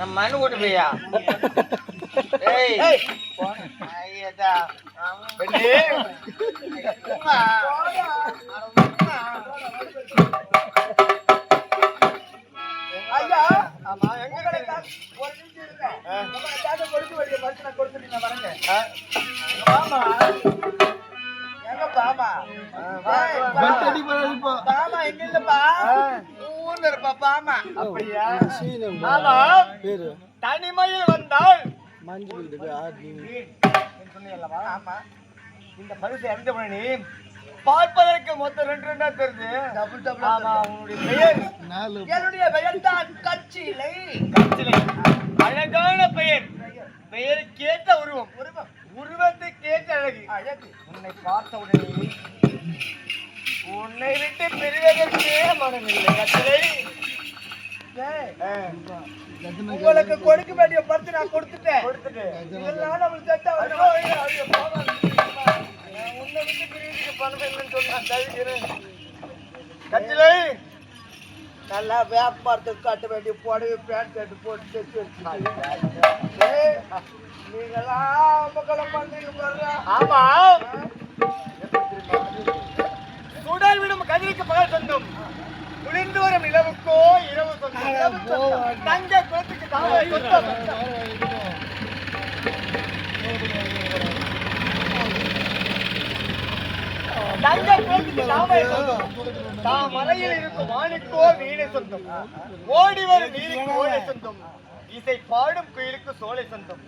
நம்ம மண்ணு கொண்டு போயா ஏய். ஐயடா பெண்ணே, ஐயா. ஆமா. எங்க கிடைக்கா? ஒரு நிமிஷம் இருங்க. வேண்டிய பரிசு நான் வரேங்க. எங்க பாமா எங்க இல்லப்பா? அப்படியா? ஆமா பேரு? தனிமையில் வந்தால் ஆமா. இந்த பரிசு எந்த பண்ணி பார்ப்பதற்கு மொத்தம் ரெண்டு ரெண்டா தெரியுது. டபுள் டபுள் ஆமா உன்னுடைய பெயர். நாலு. என்னுடைய பெயர் தான் கச்சிலை. கச்சிலை. அழகான பெயர். பெயருக்கேற்ற உருவம். உருவம். உருவத்துக்கேற்ற அழகு. அழகு. உன்னை பார்த்த உடனே உன்னை விட்டு பிரிவதற்கே மனமில்லை. ஆ, உங்களுக்கு கொடுக்க வேண்டிய பரிசு நான் கொடுத்துட்டேன். கொடுத்துட்டு. இதெல்லாம் நம்மளுக்கு செட் ஆகும் உன்னை விட்டு பிரிவதற்கு பணம் இல்லைன்னு சொல்லி நான் தவிக்கிறேன். கச்சிலை நல்லா வியாபாரத்துக்கு கட்ட வேண்டிய புடவை பேண்ட் ஷர்ட் போட்டு தைச்சு வச்சிருக்கீங்க. நீங்களாம். ஆமா. விடும் கதிரிக்கு பகல் சொந்தம். குளிர்ந்து வரும் நிலவுக்கோ இரவு சொந்தம். தங்க குளத்துக்கு தாவரை சொந்தம். தங்க குளத்துக்கு தாவரை சொந்தம். தாம் மலையில் இருக்கும் வாணிக்கோ வீணை சொந்தம். ஓடி வரும் நீருக்கு ஓடை சொந்தம். இசை பாடும் குயிலுக்கு சோலை சொந்தம்.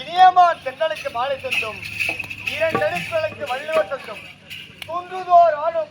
இனியமா தென்றலுக்கு மாலை சொந்தம். இரண்டெடுக்களுக்கு வள்ளுவர் சொந்தம். குன்றுதோர் ஆளும்